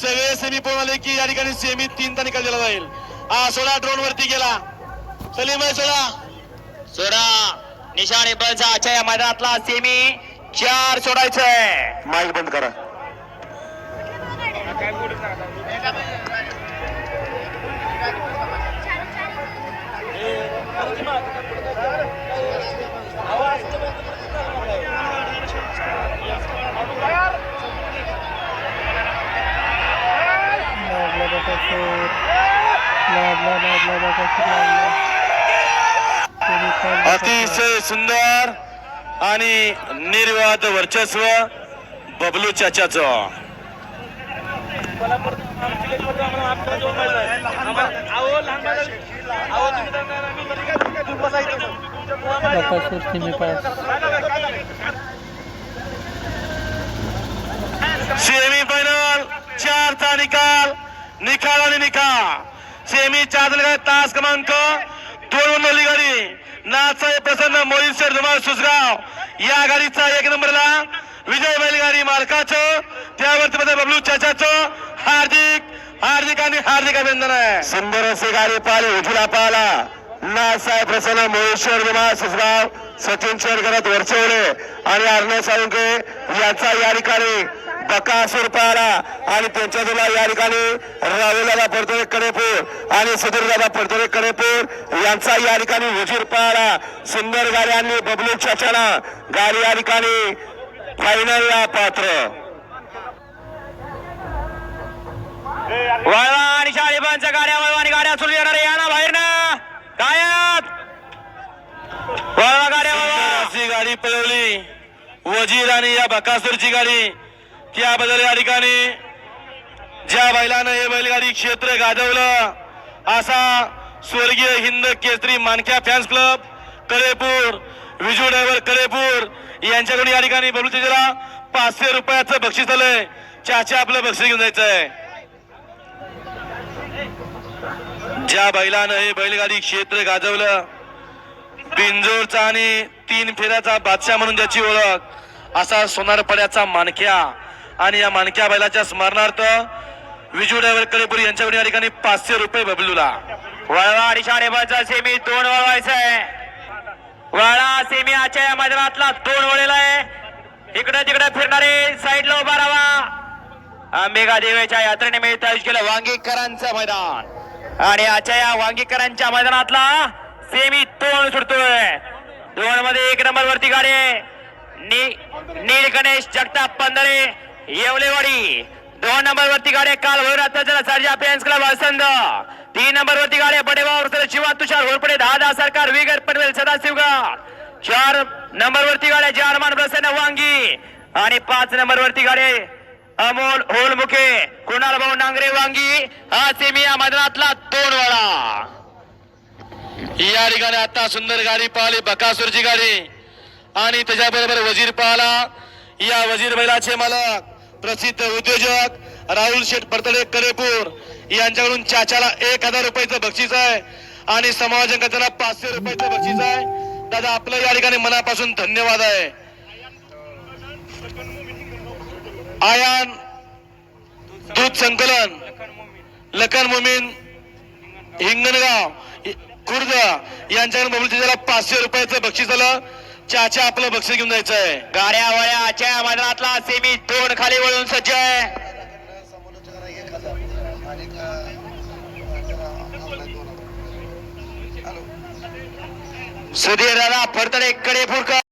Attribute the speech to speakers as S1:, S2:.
S1: सगळे सेमी पळून आले की या ठिकाणी सेमी तीन निकाल दिला जाईल. हा सोडा ड्रोन वरती गेला. सलीम आहे सोडा.
S2: सोडा. निशाणे बलचा आजच्या या मैदानातला सेमी चार सोडायचंय.
S1: माईक बंद करा.
S3: लागला bla bla bla bla bla त्यांनी काढला
S1: अतिशय सुंदर आणि निर्वाद वर्चस्व बबलू चाचाच.
S3: सेमी
S1: सेमी फायनल चारचा निकाल निकाल आणि निकाल सेमी चार तास क्रमांक दोन नोंदवली गाडी. नाचाय प्रसन्न मोहित सर धुमाळ सुसगाव. या गाडीचा एक नंबरला विजय बैलगाडी मालकाचं त्यावरती मध्ये बबलू चाचाचं हार्दिक हार्दिक आणि हार्दिक अभिनंदन आहे. सुंदर असे गाडी पाहिले उठीला पाहिला. नासाहेब प्रसन्न मोहेश्वर विमा सुसगाव. सचिन शेरकरात वरचवले आणि अर्णव साळुंके यांचा या ठिकाणी बकासूर पाहिला आणि त्यांच्या तुला या ठिकाणी राहुलदादा पडतोरे कडेपूर आणि सुधीरदादा पडतोरे कडेपूर यांचा या ठिकाणी हुजीर पाहिला सुंदर गाडी आणली बबलू चाचाला. गाडी या ठिकाणी फायनलला पात्र.
S2: वळवा आणि शाळेबांच्या गाड्या वळवा आणि गाड्या सुरू येणार या ना बाहेर ना कायात वळवा गाड्या वळवा.
S1: गाडी पळवली. वजीर आणि या बकासूरची गाडी. त्याबद्दल या ठिकाणी ज्या बैलानं हे बैलगाडी क्षेत्र गाजवलं. असा स्वर्गीय Hind Kesari मानक्या fans club Karepur Viju driver Karepur यांच्याकडून या ठिकाणी बबलू तेजला पाचशे रुपयाचं बक्षीस आलंय. चाचा आपलं बक्षीस घेऊन जायचं आहे ज्या बैलानं हे बैलगाडी क्षेत्र गाजवलं बिंजोरचा आणि तीन फेऱ्याचा बादशाह म्हणून ज्याची ओळख असा सोनारपड्याचा मानक्या. आणि या मानक्या बैलाच्या स्मरणार्थ विजू ड्रायव्हर कलेपूर यांच्याकडून या ठिकाणी पाचशे रुपये बबलूला.
S2: वळवा आणि सेमी दोन आहे. वळा सेमी आच्या या मैदानातला दोन वळेला आहे. इकडे तिकडे फिरणारे साईडला उभा राहा. अंबेगा देवीच्या यात्रेनिमित्त आयोजित केलं वांगीकरांचं मैदान. आणि आच्या या वांगीकरांच्या मैदानातला सेमी तोंड सुटतोय. दोन मध्ये एक नंबर वरती गाडी नी नील गणेश जगताप पंधरे येवलेवाडी. दोन नंबर वरती गाड्या काल होईल सर्जा पेन्स क्लब वसंत. तीन नंबर वरती गाड्या आहे. शिवा तुषार होरपडे दहा दहा सरकार विगर पनवेल सदाशिवगाव. चार नंबर वरती गाड्या जारमान प्रसन्न वांगी. आणि पाच नंबर वरती गाडे अमोल होलमुखे. कुणाल भाऊ नांगरे वांगी. हा सेमिया या मैदानातला दोन वळा
S1: या ठिकाणी आता सुंदर गाडी पाहिली. बकासूरची गाडी. आणि त्याच्याबरोबर वजीर पाहला. या वजीर बैलाचे मालक प्रसिद्ध उद्योजक राहुल शेठ परतडे करेपूर यांच्याकडून चाचाला एक हजार रुपयाचं बक्षीस आहे आणि समायोजन त्यांना पाचशे रुपयाचं बक्षीस आहे. दादा आपलं या ठिकाणी मनापासून धन्यवाद आहे. आयान दूध संकलन लखन मोमीन हिंगणगाव खुर्द यांच्याकडून बबलू त्याला पाचशे रुपयाचं बक्षीस आलं. चाचा आपलं बक्षीस घेऊन जायचंय.
S2: गाड्या वळ्या आजच्या मंडळातला मैदानातला सेमी दोन खाली वळून सज्ज आहे. सुधीर दादा फडतडे फुडकर